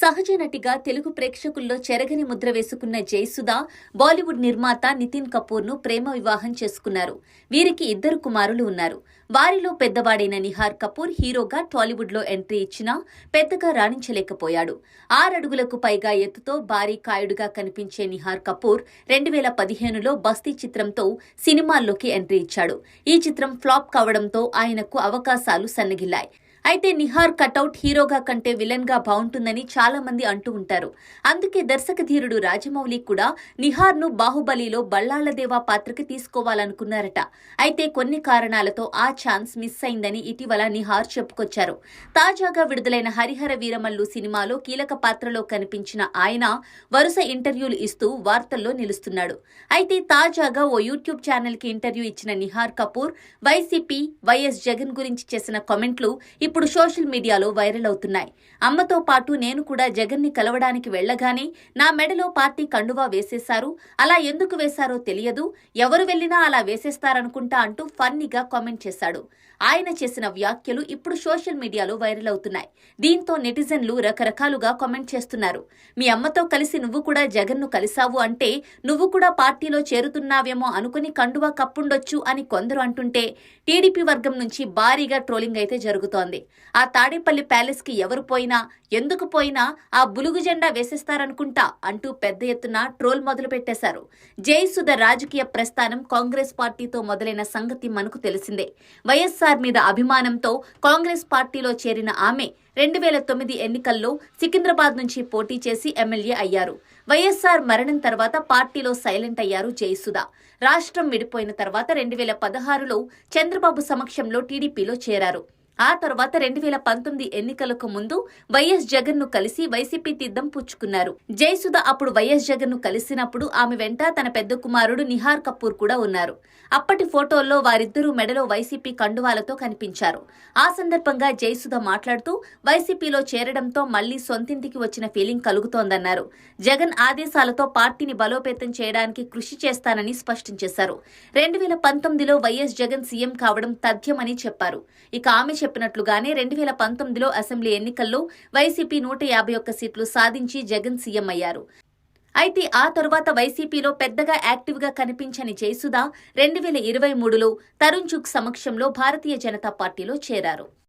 సహజ నటిగా తెలుగు ప్రేక్షకుల్లో చెరగని ముద్ర వేసుకున్న జయసుధ బాలీవుడ్ నిర్మాత నితిన్ కపూర్ను ప్రేమ వివాహం చేసుకున్నారు. వీరికి ఇద్దరు కుమారులు ఉన్నారు. వారిలో పెద్దవాడైన నిహార్ కపూర్ హీరోగా టాలీవుడ్లో ఎంట్రీ ఇచ్చినా పెద్దగా రాణించలేకపోయాడు. ఆరడుగులకు పైగా ఎత్తుతో భారీ కాయుడుగా కనిపించే నిహార్ కపూర్ రెండు వేల పదిహేనులో బస్తీ చిత్రంతో సినిమాల్లోకి ఎంట్రీ ఇచ్చాడు. ఈ చిత్రం ఫ్లాప్ కావడంతో ఆయనకు అవకాశాలు సన్నగిల్లాయి. అయితే నిహార్ కటౌట్ హీరోగా కంటే విలన్గా బాగుంటుందని చాలా మంది అంటూ ఉంటారు. అందుకే దర్శక ధీరుడు రాజమౌళి కూడా నిహార్ను బాహుబలిలో బళ్ళాళ్ళదేవా పాత్రకి తీసుకోవాలనుకున్నారట. అయితే కొన్ని కారణాలతో ఆ ఛాన్స్ మిస్ అయిందని ఇటీవల నిహార్ చెప్పుకొచ్చారు. తాజాగా విడుదలైన హరిహర వీరమల్లు సినిమాలో కీలక పాత్రలో కనిపించిన ఆయన వరుస ఇంటర్వ్యూలు ఇస్తూ వార్తల్లో నిలుస్తున్నాడు. అయితే తాజాగా ఓ యూట్యూబ్ ఛానల్కి ఇంటర్వ్యూ ఇచ్చిన నిహార్ కపూర్ వైసీపీ వైఎస్ జగన్ గురించి చేసిన కామెంట్లు ఇప్పుడు సోషల్ మీడియాలో వైరల్ అవుతున్నాయి. అమ్మతో పాటు నేను కూడా జగన్ని కలవడానికి వెళ్ళగానే నా మెడలో పార్టీ కండువా వేసేశారు. అలా ఎందుకు వేశారో తెలియదు. ఎవరు వెళ్ళినా అలా వేసేస్తారనుకుంటా అంటూ ఫన్నీగా కామెంట్ చేశాడు. ఆయన చేసిన వ్యాఖ్యలు ఇప్పుడు సోషల్ మీడియాలో వైరల్ అవుతున్నాయి. దీంతో నెటిజన్లు రకరకాలుగా కామెంట్ చేస్తున్నారు. మీ అమ్మతో కలిసి నువ్వు కూడా జగన్ను కలిసావు అంటే నువ్వు కూడా పార్టీలో చేరుతున్నావేమో అనుకుని కండువా కప్పుండొచ్చు అని కొందరు అంటుంటే టీడీపీ వర్గం నుంచి భారీగా ట్రోలింగ్ అయితే జరుగుతోంది. ఆ తాడేపల్లి ప్యాలెస్కి ఎవరు పోయినా ఎందుకు పోయినా ఆ బులుగు జెండా వేసేస్తారనుకుంటా అంటూ పెద్ద ఎత్తున ట్రోల్ మొదలు పెట్టేశారు జయసుధ రాజకీయ ప్రస్థానం కాంగ్రెస్ పార్టీతో మొదలైన సంగతి మనకు తెలిసిందే. వైఎస్సార్ మీద అభిమానంతో కాంగ్రెస్ పార్టీలో చేరిన ఆమె రెండు వేల తొమ్మిది ఎన్నికల్లో సికింద్రాబాద్ నుంచి పోటీ చేసి ఎమ్మెల్యే అయ్యారు. వైఎస్ఆర్ మరణం తర్వాత పార్టీలో సైలెంట్ అయ్యారు జయసుధ. రాష్ట్రం విడిపోయిన తర్వాత రెండు వేల పదహారులో చంద్రబాబు సమక్షంలో టీడీపీలో చేరారు. ఆ తర్వాత రెండు వేల పంతొమ్మిది ఎన్నికలకు ముందు వైఎస్ జగన్ను కలిసి వైసీపీ తీర్థం పుచ్చుకున్నారు. జయసుధ అప్పుడు వైఎస్ జగన్ను కలిసినప్పుడు ఆమె వెంట తన పెద్ద కుమారుడు నిహార్ కపూర్ కూడా ఉన్నారు. అప్పటి ఫోటోల్లో వారిద్దరూ మెడలో వైసీపీ కండువాలతో కనిపించారు. ఆ సందర్భంగా జయసుధ మాట్లాడుతూ వైసీపీలో చేరడంతో మళ్ళీ సొంతింటికి వచ్చిన ఫీలింగ్ కలుగుతోందన్నారు. జగన్ ఆదేశాలతో పార్టీని బలోపేతం చేయడానికి కృషి చేస్తానని స్పష్టం చేశారు. రెండు వేల పంతొమ్మిదిలో వైఎస్ జగన్ సీఎం కావడం తథ్యమని చెప్పారు. ఇక ఆమె చెప్పినట్లుగానే రెండు వేల పంతొమ్మిదిలో అసెంబ్లీ ఎన్నికల్లో వైసీపీ నూట యాభై ఒక్క సీట్లు సాధించి జగన్ సీఎం అయ్యారు. అయితే ఆ తరువాత వైసీపీలో పెద్దగా యాక్టివ్గా కనిపించని జయసుధ రెండు వేల ఇరవై మూడులో తరుణ్ చుక్ సమక్షంలో భారతీయ జనతా పార్టీలో చేరారు.